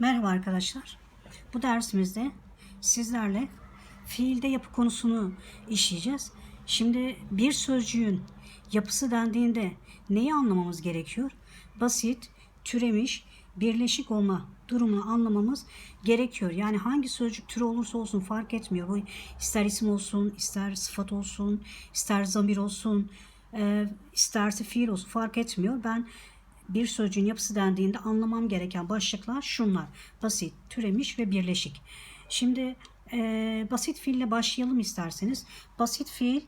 Merhaba arkadaşlar. Bu dersimizde sizlerle fiilde yapı konusunu işleyeceğiz. Şimdi bir sözcüğün yapısı dendiğinde neyi anlamamız gerekiyor? Basit, türemiş, birleşik olma durumunu anlamamız gerekiyor. Yani hangi sözcük türü olursa olsun fark etmiyor. Bu ister isim olsun, ister sıfat olsun, ister zamir olsun, e, isterse fiil olsun fark etmiyor. Ben bir sözcüğün yapısı dendiğinde anlamam gereken başlıklar şunlar. Basit, türemiş ve birleşik. Şimdi e, basit fiille başlayalım isterseniz. Basit fiil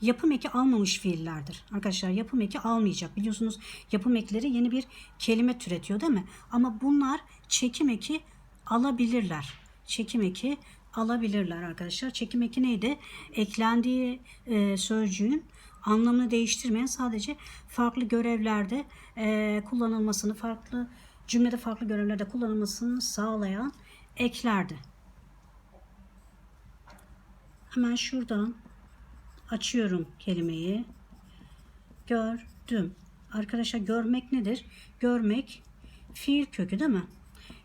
yapım eki almamış fiillerdir. Arkadaşlar yapım eki almayacak. Biliyorsunuz yapım ekleri yeni bir kelime türetiyor değil mi? Ama bunlar çekim eki alabilirler. Çekim eki alabilirler arkadaşlar. Çekim eki neydi? Eklendiği e, sözcüğün anlamını değiştirmeyen sadece farklı görevlerde e, kullanılmasını, farklı cümlede farklı görevlerde kullanılmasını sağlayan eklerdi. Hemen şuradan açıyorum kelimeyi. Gördüm. Arkadaşlar görmek nedir? Görmek fiil kökü değil mi?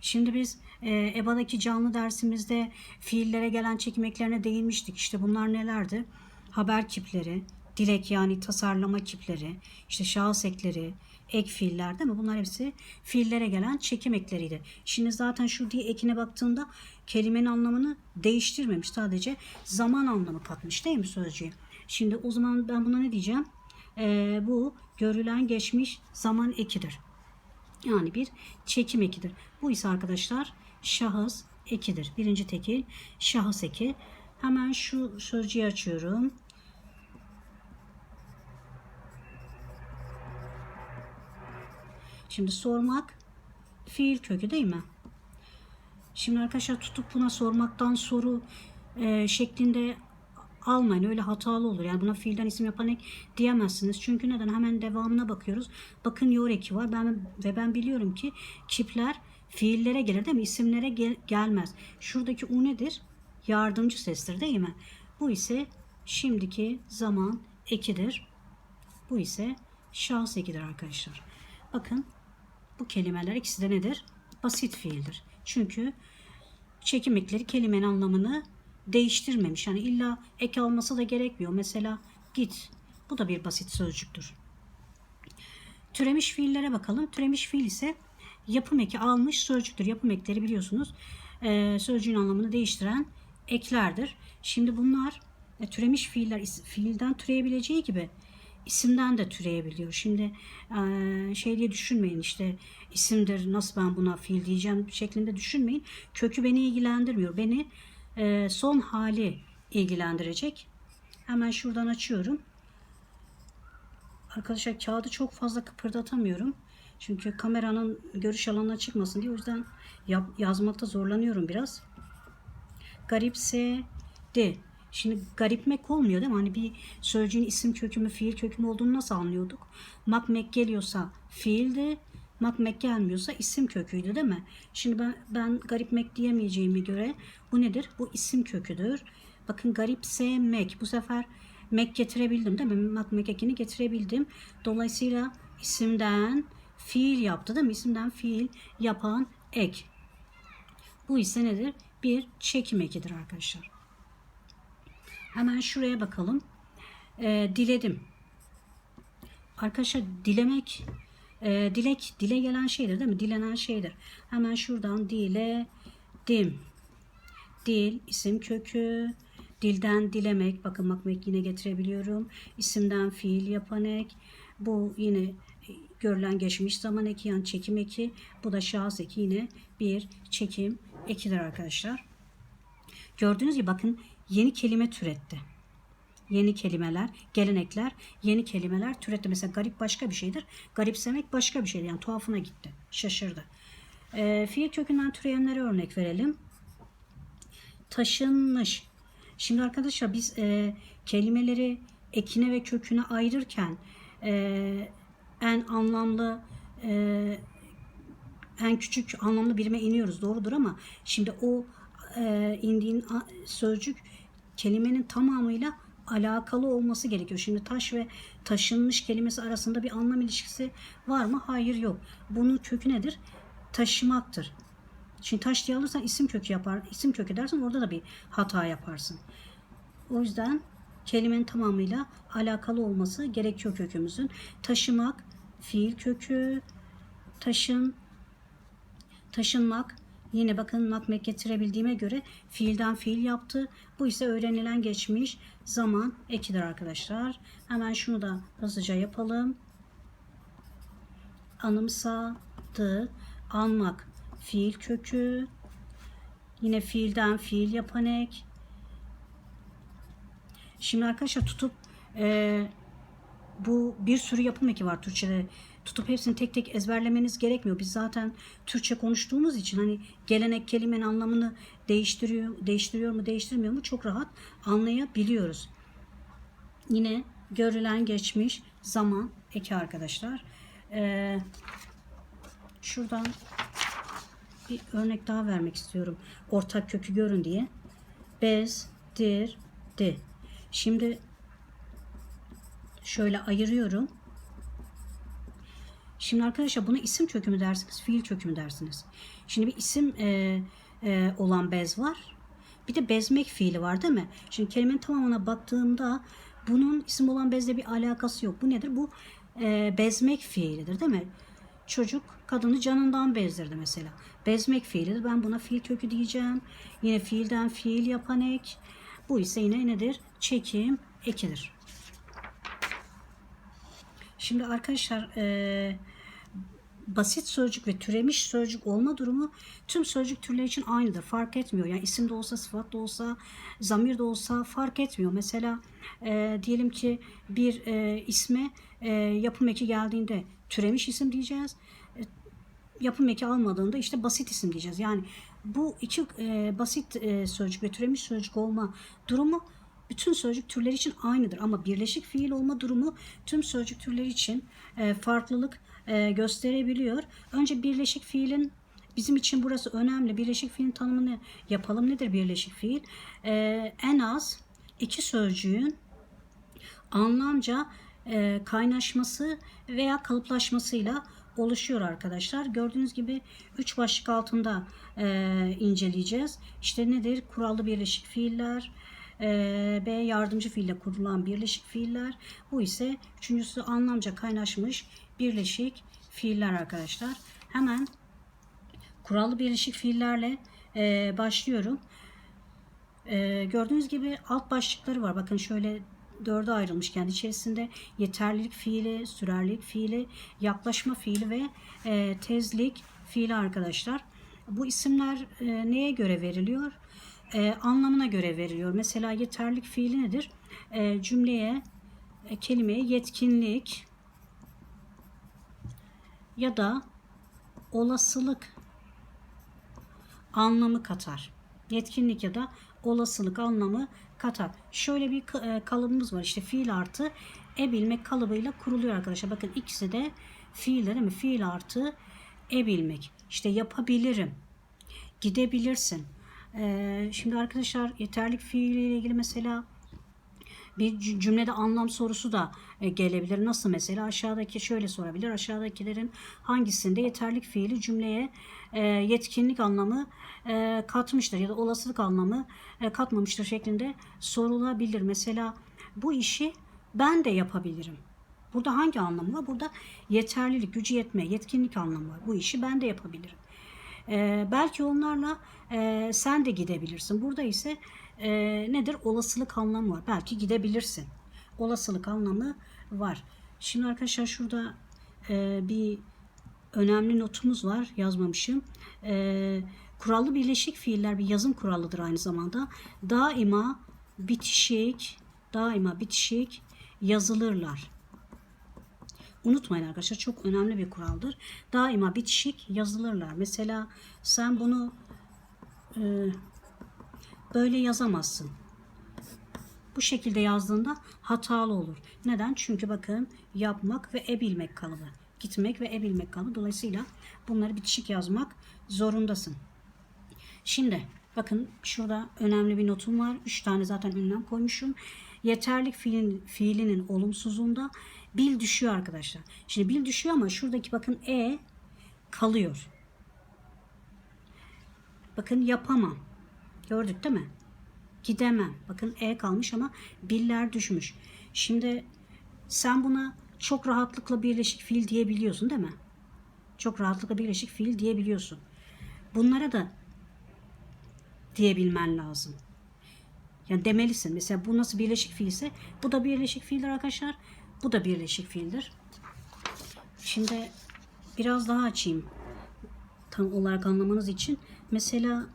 Şimdi biz e, EBA'daki canlı dersimizde fiillere gelen çekim eklerine değinmiştik. İşte bunlar nelerdi? Haber kipleri, dilek yani tasarlama kipleri, işte şahıs ekleri, ek fiiller değil mi? Bunlar hepsi fiillere gelen çekim ekleriydi. Şimdi zaten şu diye ekine baktığında kelimenin anlamını değiştirmemiş. Sadece zaman anlamı katmış değil mi sözcüğe? Şimdi o zaman ben buna ne diyeceğim? Ee, bu görülen geçmiş zaman ekidir. Yani bir çekim ekidir. Bu ise arkadaşlar şahıs ekidir. Birinci tekil şahıs eki. Hemen şu sözcüğü açıyorum. Şimdi sormak fiil kökü değil mi? Şimdi arkadaşlar tutup buna sormaktan soru e, şeklinde almayın. Öyle hatalı olur. Yani buna fiilden isim yapan diyemezsiniz. Çünkü neden? Hemen devamına bakıyoruz. Bakın yor eki var. Ben ve ben biliyorum ki kipler fiillere gelir değil mi? İsimlere gel- gelmez. Şuradaki u nedir? Yardımcı sestir değil mi? Bu ise şimdiki zaman ekidir. Bu ise şahıs ekidir arkadaşlar. Bakın bu kelimeler ikisi de nedir? Basit fiildir. Çünkü çekim ekleri kelimenin anlamını değiştirmemiş. Yani illa ek alması da gerekmiyor. Mesela git. Bu da bir basit sözcüktür. Türemiş fiillere bakalım. Türemiş fiil ise yapım eki almış sözcüktür. Yapım ekleri biliyorsunuz e, sözcüğün anlamını değiştiren eklerdir. Şimdi bunlar e, türemiş fiiller fiilden türeyebileceği gibi isimden de türeyebiliyor. Şimdi şey diye düşünmeyin işte isimdir nasıl ben buna fiil diyeceğim şeklinde düşünmeyin. Kökü beni ilgilendirmiyor. Beni son hali ilgilendirecek. Hemen şuradan açıyorum. Arkadaşlar kağıdı çok fazla kıpırdatamıyorum. Çünkü kameranın görüş alanına çıkmasın diye o yüzden yazmakta zorlanıyorum biraz. Garipsedi. Şimdi garipmek olmuyor değil mi? Hani bir sözcüğün isim kökü mü, fiil kökü mü olduğunu nasıl anlıyorduk? Makmek geliyorsa fiildi, makmek gelmiyorsa isim köküydü değil mi? Şimdi ben, ben garipmek diyemeyeceğime göre bu nedir? Bu isim köküdür. Bakın garipsemek. Bu sefer mek getirebildim değil mi? Makmek ekini getirebildim. Dolayısıyla isimden fiil yaptı değil mi? İsimden fiil yapan ek. Bu ise nedir? Bir çekim ekidir arkadaşlar. Hemen şuraya bakalım. Ee, diledim. Arkadaşlar dilemek, e, dilek dile gelen şeydir değil mi? Dilenen şeydir. Hemen şuradan diledim. Dil, isim kökü, dilden dilemek. Bakın makmek yine getirebiliyorum. İsimden fiil yapan ek. Bu yine e, görülen geçmiş zaman eki yani çekim eki. Bu da şahıs eki yine bir çekim ekidir arkadaşlar. Gördüğünüz gibi bakın yeni kelime türetti. Yeni kelimeler, gelenekler, yeni kelimeler türetti. Mesela garip başka bir şeydir. Garipsemek başka bir şeydir. Yani tuhafına gitti. Şaşırdı. Ee, fiil kökünden türeyenlere örnek verelim. Taşınmış. Şimdi arkadaşlar biz e, kelimeleri ekine ve köküne ayırırken e, en anlamlı e, en küçük anlamlı birime iniyoruz doğrudur ama şimdi o e, indiğin sözcük kelimenin tamamıyla alakalı olması gerekiyor. Şimdi taş ve taşınmış kelimesi arasında bir anlam ilişkisi var mı? Hayır yok. Bunun kökü nedir? taşımaktır. Şimdi taş diye alırsan isim kökü yapar. isim kökü dersen orada da bir hata yaparsın. O yüzden kelimenin tamamıyla alakalı olması gerekiyor kökümüzün. Taşımak, fiil kökü, taşın, taşınmak. Yine bakın nakmek getirebildiğime göre fiilden fiil yaptı. Bu ise öğrenilen geçmiş zaman ekidir arkadaşlar. Hemen şunu da hızlıca yapalım. Anımsadı, anmak, fiil kökü. Yine fiilden fiil yapan ek. Şimdi arkadaşlar tutup e, bu bir sürü yapım eki var Türkçe'de. Tutup hepsini tek tek ezberlemeniz gerekmiyor. Biz zaten Türkçe konuştuğumuz için hani gelenek kelimenin anlamını değiştiriyor, değiştiriyor mu, değiştirmiyor mu çok rahat anlayabiliyoruz. Yine görülen geçmiş zaman eki arkadaşlar. Ee, şuradan bir örnek daha vermek istiyorum. Ortak kökü görün diye. Bezdirdi. Şimdi şöyle ayırıyorum. Şimdi arkadaşlar buna isim kökü mü dersiniz, fiil kökü mü dersiniz? Şimdi bir isim e, e, olan bez var. Bir de bezmek fiili var değil mi? Şimdi kelimenin tamamına baktığımda bunun isim olan bezle bir alakası yok. Bu nedir? Bu e, bezmek fiilidir değil mi? Çocuk kadını canından bezdirdi mesela. Bezmek fiilidir. Ben buna fiil kökü diyeceğim. Yine fiilden fiil yapan ek. Bu ise yine nedir? Çekim ekidir. Şimdi arkadaşlar e, basit sözcük ve türemiş sözcük olma durumu tüm sözcük türleri için aynıdır. Fark etmiyor. Yani isim de olsa, sıfat da olsa, zamir de olsa fark etmiyor. Mesela e, diyelim ki bir e, isme e, yapım eki geldiğinde türemiş isim diyeceğiz. E, yapım eki almadığında işte basit isim diyeceğiz. Yani bu iki e, basit e, sözcük ve türemiş sözcük olma durumu bütün sözcük türleri için aynıdır ama birleşik fiil olma durumu tüm sözcük türleri için e, farklılık e, gösterebiliyor. Önce birleşik fiilin bizim için burası önemli. Birleşik fiilin tanımını yapalım. Nedir birleşik fiil? E, en az iki sözcüğün anlamca e, kaynaşması veya kalıplaşmasıyla oluşuyor arkadaşlar. Gördüğünüz gibi üç başlık altında e, inceleyeceğiz. İşte nedir? Kurallı birleşik fiiller, e, B yardımcı fiille kurulan birleşik fiiller. Bu ise üçüncüsü anlamca kaynaşmış birleşik fiiller arkadaşlar. Hemen kurallı birleşik fiillerle e, başlıyorum. E, gördüğünüz gibi alt başlıkları var. Bakın şöyle dörde ayrılmış kendi içerisinde yeterlilik fiili, sürerlilik fiili, yaklaşma fiili ve e, tezlik fiili arkadaşlar. Bu isimler e, neye göre veriliyor? E, anlamına göre veriliyor. Mesela yeterlilik fiili nedir? E, cümleye, e, kelimeye yetkinlik ya da olasılık anlamı katar. Yetkinlik ya da olasılık anlamı katar. Şöyle bir kalıbımız var. İşte fiil artı e bilmek kalıbıyla kuruluyor arkadaşlar. Bakın ikisi de fiil değil mi? Fiil artı e bilmek. İşte yapabilirim. Gidebilirsin. Ee, şimdi arkadaşlar yeterlik fiiliyle ilgili mesela bir cümlede anlam sorusu da e, gelebilir. Nasıl mesela aşağıdaki şöyle sorabilir. Aşağıdakilerin hangisinde yeterlik fiili cümleye e, yetkinlik anlamı e, katmıştır ya da olasılık anlamı katmamıştır şeklinde sorulabilir. Mesela bu işi ben de yapabilirim. Burada hangi anlamı var? Burada yeterlilik, gücü yetme, yetkinlik anlamı var. Bu işi ben de yapabilirim. E, belki onlarla e, sen de gidebilirsin. Burada ise e, nedir? Olasılık anlamı var. Belki gidebilirsin. Olasılık anlamı var. Şimdi arkadaşlar şurada e, bir önemli notumuz var. Yazmamışım. E, kurallı birleşik fiiller bir yazım kuralıdır aynı zamanda. Daima bitişik, daima bitişik yazılırlar. Unutmayın arkadaşlar çok önemli bir kuraldır. Daima bitişik yazılırlar. Mesela sen bunu e, böyle yazamazsın. Bu şekilde yazdığında hatalı olur. Neden? Çünkü bakın yapmak ve ebilmek kalıbı. Gitmek ve ebilmek kalıbı. Dolayısıyla bunları bitişik yazmak zorundasın. Şimdi bakın şurada önemli bir notum var. Üç tane zaten ünlem koymuşum. Yeterlik fiilin, fiilinin olumsuzluğunda bil düşüyor arkadaşlar. Şimdi bil düşüyor ama şuradaki bakın e kalıyor. Bakın yapamam. Gördük değil mi? Gidemem. Bakın E kalmış ama biller düşmüş. Şimdi sen buna çok rahatlıkla birleşik fiil diyebiliyorsun değil mi? Çok rahatlıkla birleşik fiil diyebiliyorsun. Bunlara da diyebilmen lazım. Yani demelisin. Mesela bu nasıl birleşik fiilse bu da birleşik fiildir arkadaşlar. Bu da birleşik fiildir. Şimdi biraz daha açayım. Tam olarak anlamanız için. Mesela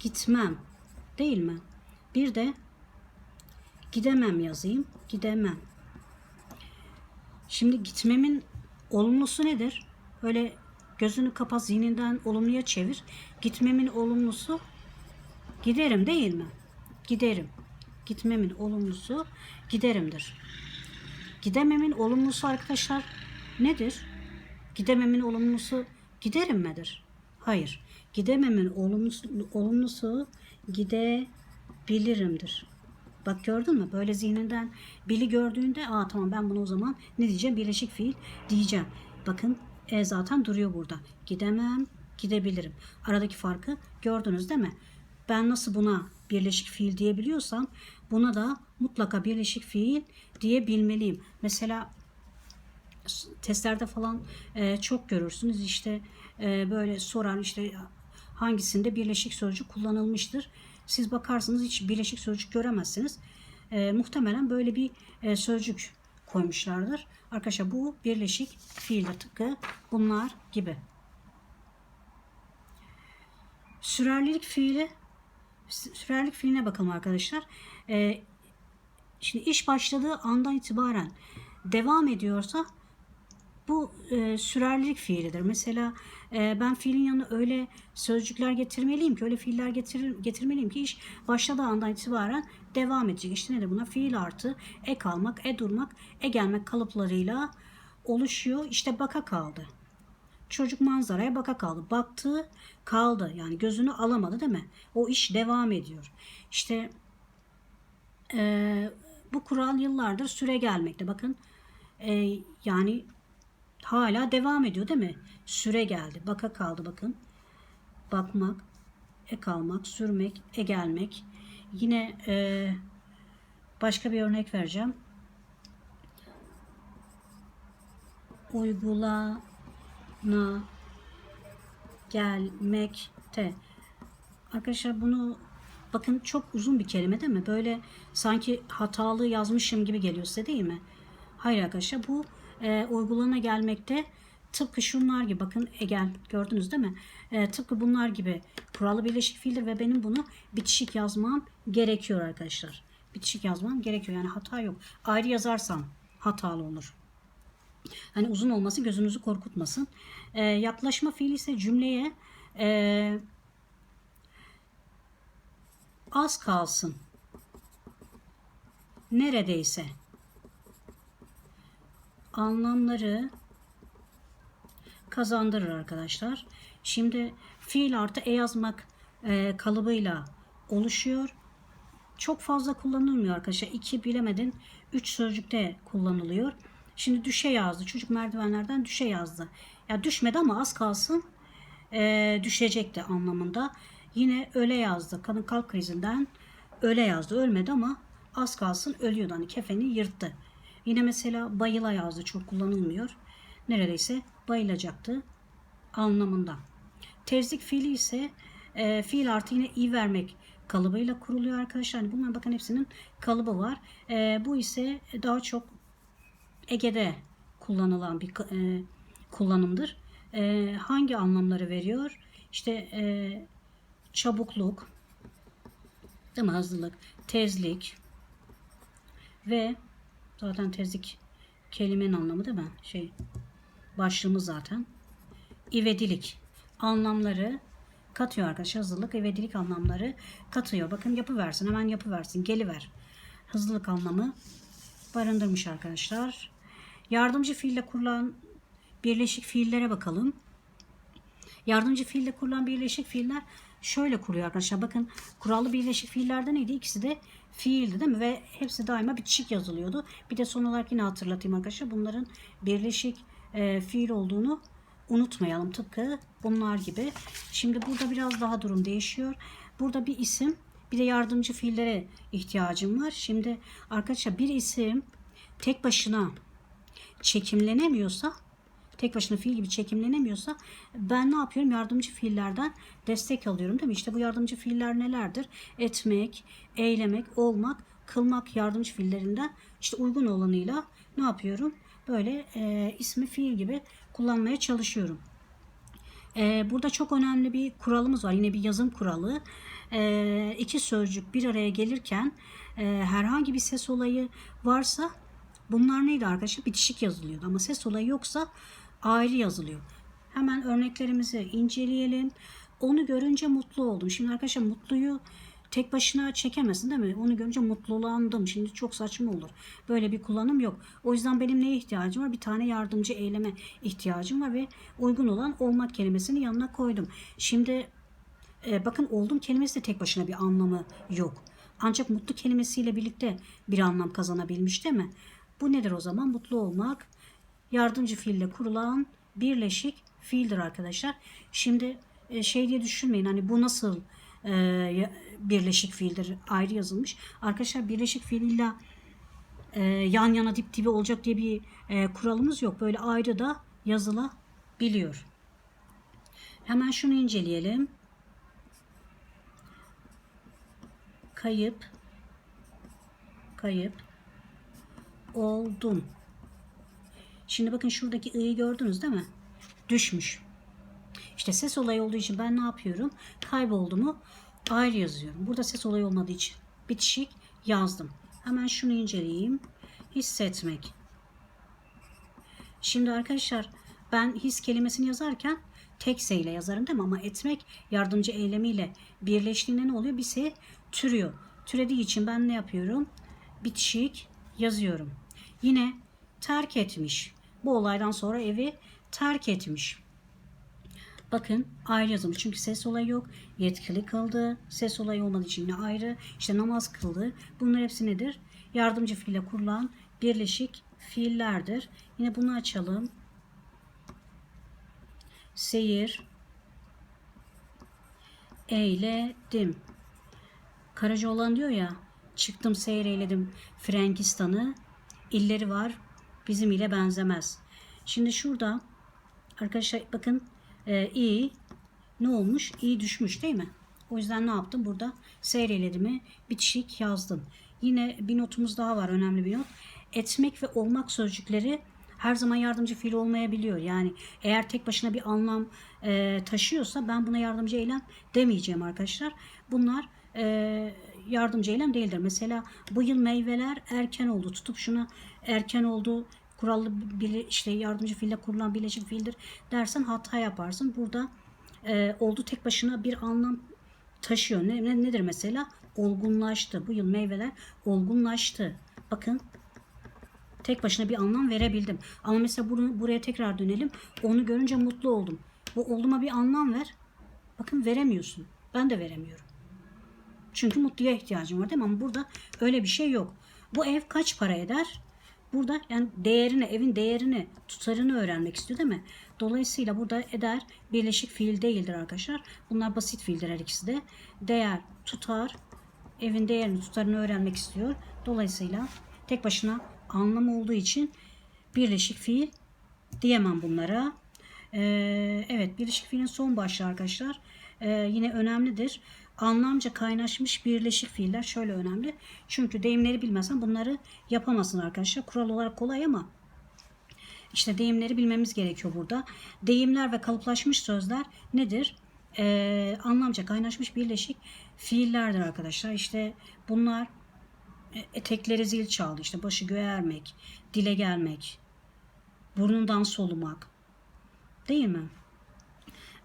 gitmem değil mi? Bir de gidemem yazayım. Gidemem. Şimdi gitmemin olumlusu nedir? Öyle gözünü kapat zihninden olumluya çevir. Gitmemin olumlusu giderim değil mi? Giderim. Gitmemin olumlusu giderimdir. Gidememin olumlusu arkadaşlar nedir? Gidememin olumlusu giderim midir? Hayır. Gidememin olumlusu, olumlusu gidebilirimdir. Bak gördün mü? Böyle zihninden bili gördüğünde aa tamam ben bunu o zaman ne diyeceğim? Birleşik fiil diyeceğim. Bakın e zaten duruyor burada. Gidemem, gidebilirim. Aradaki farkı gördünüz değil mi? Ben nasıl buna birleşik fiil diyebiliyorsam buna da mutlaka birleşik fiil diyebilmeliyim. Mesela testlerde falan e, çok görürsünüz işte e, böyle soran işte hangisinde birleşik sözcük kullanılmıştır. Siz bakarsınız hiç birleşik sözcük göremezsiniz. E, muhtemelen böyle bir e, sözcük koymuşlardır. Arkadaşlar bu birleşik fiildir tıpkı bunlar gibi. Sürerlilik fiili sürerlik fiiline bakalım arkadaşlar. E, şimdi iş başladığı andan itibaren devam ediyorsa bu e, sürerlilik fiilidir. Mesela e, ben fiilin yanına öyle sözcükler getirmeliyim ki, öyle fiiller getir, getirmeliyim ki iş başladığı andan itibaren devam edecek. İşte nedir buna? Fiil artı e kalmak, e durmak, e gelmek kalıplarıyla oluşuyor. İşte baka kaldı. Çocuk manzaraya baka kaldı. Baktı kaldı. Yani gözünü alamadı değil mi? O iş devam ediyor. İşte e, bu kural yıllardır süre gelmekte. Bakın e, yani hala devam ediyor değil mi? Süre geldi. Baka kaldı bakın. Bakmak, e kalmak, sürmek, e gelmek. Yine e, başka bir örnek vereceğim. Uygulana gelmekte. Arkadaşlar bunu bakın çok uzun bir kelime değil mi? Böyle sanki hatalı yazmışım gibi geliyor size değil mi? Hayır arkadaşlar bu e, uygulana gelmekte tıpkı şunlar gibi bakın egel gördünüz değil mi? E, tıpkı bunlar gibi kuralı birleşik fiildir ve benim bunu bitişik yazmam gerekiyor arkadaşlar. Bitişik yazmam gerekiyor yani hata yok. Ayrı yazarsam hatalı olur. Hani uzun olması gözünüzü korkutmasın. E, yaklaşma fiili ise cümleye e, az kalsın. Neredeyse anlamları kazandırır arkadaşlar. Şimdi fiil artı e yazmak e, kalıbıyla oluşuyor. Çok fazla kullanılmıyor arkadaşlar. İki bilemedin üç sözcükte kullanılıyor. Şimdi düşe yazdı. Çocuk merdivenlerden düşe yazdı. Ya düşmedi ama az kalsın e, düşecekti anlamında. Yine öle yazdı. Kadın kalp krizinden öle yazdı. Ölmedi ama az kalsın ölüyordu. Hani kefeni yırttı. Yine mesela bayıla yazdı. Çok kullanılmıyor. Neredeyse bayılacaktı anlamında. Tezlik fiili ise e, fiil artı yine i vermek kalıbıyla kuruluyor arkadaşlar. Yani bunlar bakın hepsinin kalıbı var. E, bu ise daha çok Ege'de kullanılan bir e, kullanımdır. E, hangi anlamları veriyor? İşte e, çabukluk, değil mi? Hızlılık, tezlik ve zaten tezlik kelimenin anlamı değil mi? Şey başlığımız zaten. İvedilik anlamları katıyor arkadaşlar. Hızlılık, ivedilik anlamları katıyor. Bakın yapı versin, hemen yapı versin, geliver. Hızlılık anlamı barındırmış arkadaşlar. Yardımcı fiille kurulan birleşik fiillere bakalım. Yardımcı fiille kurulan birleşik fiiller şöyle kuruyor arkadaşlar. Bakın kurallı birleşik fiillerde neydi? İkisi de fiildi değil mi? Ve hepsi daima bitişik yazılıyordu. Bir de son olarak yine hatırlatayım arkadaşlar. Bunların birleşik e, fiil olduğunu unutmayalım tıpkı bunlar gibi. Şimdi burada biraz daha durum değişiyor. Burada bir isim bir de yardımcı fiillere ihtiyacım var. Şimdi arkadaşlar bir isim tek başına çekimlenemiyorsa tek başına fiil gibi çekimlenemiyorsa ben ne yapıyorum? Yardımcı fiillerden destek alıyorum değil mi? İşte bu yardımcı fiiller nelerdir? Etmek, eylemek, olmak, kılmak yardımcı fiillerinden işte uygun olanıyla ne yapıyorum? Böyle e, ismi fiil gibi kullanmaya çalışıyorum. Ee, burada çok önemli bir kuralımız var. Yine bir yazım kuralı. Ee, iki sözcük bir araya gelirken e, herhangi bir ses olayı varsa bunlar neydi arkadaşlar? Bitişik yazılıyordu. Ama ses olayı yoksa ayrı yazılıyor. Hemen örneklerimizi inceleyelim. Onu görünce mutlu oldum. Şimdi arkadaşlar mutluyu tek başına çekemezsin değil mi? Onu görünce mutlulandım. Şimdi çok saçma olur. Böyle bir kullanım yok. O yüzden benim neye ihtiyacım var? Bir tane yardımcı eyleme ihtiyacım var ve uygun olan olmak kelimesini yanına koydum. Şimdi e, bakın oldum kelimesi de tek başına bir anlamı yok. Ancak mutlu kelimesiyle birlikte bir anlam kazanabilmiş değil mi? Bu nedir o zaman? Mutlu olmak yardımcı fiille kurulan birleşik fiildir arkadaşlar. Şimdi e, şey diye düşünmeyin hani bu nasıl e, birleşik fiildir ayrı yazılmış. Arkadaşlar birleşik fiil illa e, yan yana dip dibe olacak diye bir kuralımız yok. Böyle ayrı da yazılabiliyor. Hemen şunu inceleyelim. Kayıp kayıp oldum. Şimdi bakın şuradaki i'yi gördünüz değil mi? Düşmüş. İşte ses olayı olduğu için ben ne yapıyorum? Kayboldu mu ayrı yazıyorum. Burada ses olayı olmadığı için bitişik yazdım. Hemen şunu inceleyeyim. Hissetmek. Şimdi arkadaşlar ben his kelimesini yazarken tek S ile yazarım değil mi? Ama etmek yardımcı eylemiyle birleştiğinde ne oluyor? Bir S türüyor. Türediği için ben ne yapıyorum? Bitişik yazıyorum. Yine terk etmiş. Bu olaydan sonra evi terk etmiş. Bakın ayrı yazılmış. Çünkü ses olayı yok. Yetkili kıldı. Ses olayı olmadığı için yine ayrı. İşte namaz kıldı. Bunlar hepsi nedir? Yardımcı fiile kurulan birleşik fiillerdir. Yine bunu açalım. Seyir eyledim. Karacaoğlan diyor ya çıktım seyir eyledim Frankistan'ı illeri var bizim ile benzemez. Şimdi şurada arkadaşlar bakın e, i ne olmuş? i düşmüş değil mi? O yüzden ne yaptım? Burada seyreylediğimi bitişik yazdım. Yine bir notumuz daha var. Önemli bir not. Etmek ve olmak sözcükleri her zaman yardımcı fiil olmayabiliyor. Yani eğer tek başına bir anlam e, taşıyorsa ben buna yardımcı eylem demeyeceğim arkadaşlar. Bunlar e, yardımcı eylem değildir. Mesela bu yıl meyveler erken oldu. Tutup şuna erken oldu kurallı bir işte yardımcı fiille kurulan birleşik fiildir dersen hata yaparsın. Burada e, oldu tek başına bir anlam taşıyor. Ne, ne- nedir mesela? Olgunlaştı. Bu yıl meyveler olgunlaştı. Bakın tek başına bir anlam verebildim. Ama mesela bunu, buraya tekrar dönelim. Onu görünce mutlu oldum. Bu olduğuma bir anlam ver. Bakın veremiyorsun. Ben de veremiyorum. Çünkü mutluya ihtiyacım var değil mi? Ama burada öyle bir şey yok. Bu ev kaç para eder? Burada yani değerini, evin değerini, tutarını öğrenmek istiyor değil mi? Dolayısıyla burada eder birleşik fiil değildir arkadaşlar. Bunlar basit fiildir her ikisi de. Değer, tutar, evin değerini, tutarını öğrenmek istiyor. Dolayısıyla tek başına anlam olduğu için birleşik fiil diyemem bunlara. Ee, evet birleşik fiilin son başlığı arkadaşlar. Ee, yine önemlidir. Anlamca kaynaşmış birleşik fiiller şöyle önemli. Çünkü deyimleri bilmezsen bunları yapamazsın arkadaşlar. Kural olarak kolay ama işte deyimleri bilmemiz gerekiyor burada. Deyimler ve kalıplaşmış sözler nedir? Ee, anlamca kaynaşmış birleşik fiillerdir arkadaşlar. İşte bunlar e, etekleri zil çaldı. İşte başı göğe ermek, dile gelmek, burnundan solumak. Değil mi?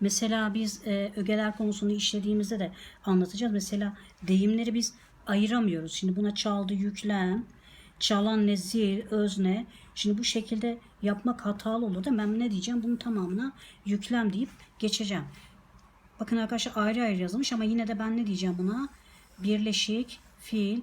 Mesela biz e, ögeler konusunu işlediğimizde de anlatacağız. Mesela deyimleri biz ayıramıyoruz. Şimdi buna çaldı yüklem, çalan ne zil, özne. Şimdi bu şekilde yapmak hatalı olur da ben ne diyeceğim? Bunun tamamına yüklem deyip geçeceğim. Bakın arkadaşlar ayrı ayrı yazılmış ama yine de ben ne diyeceğim buna? Birleşik fiil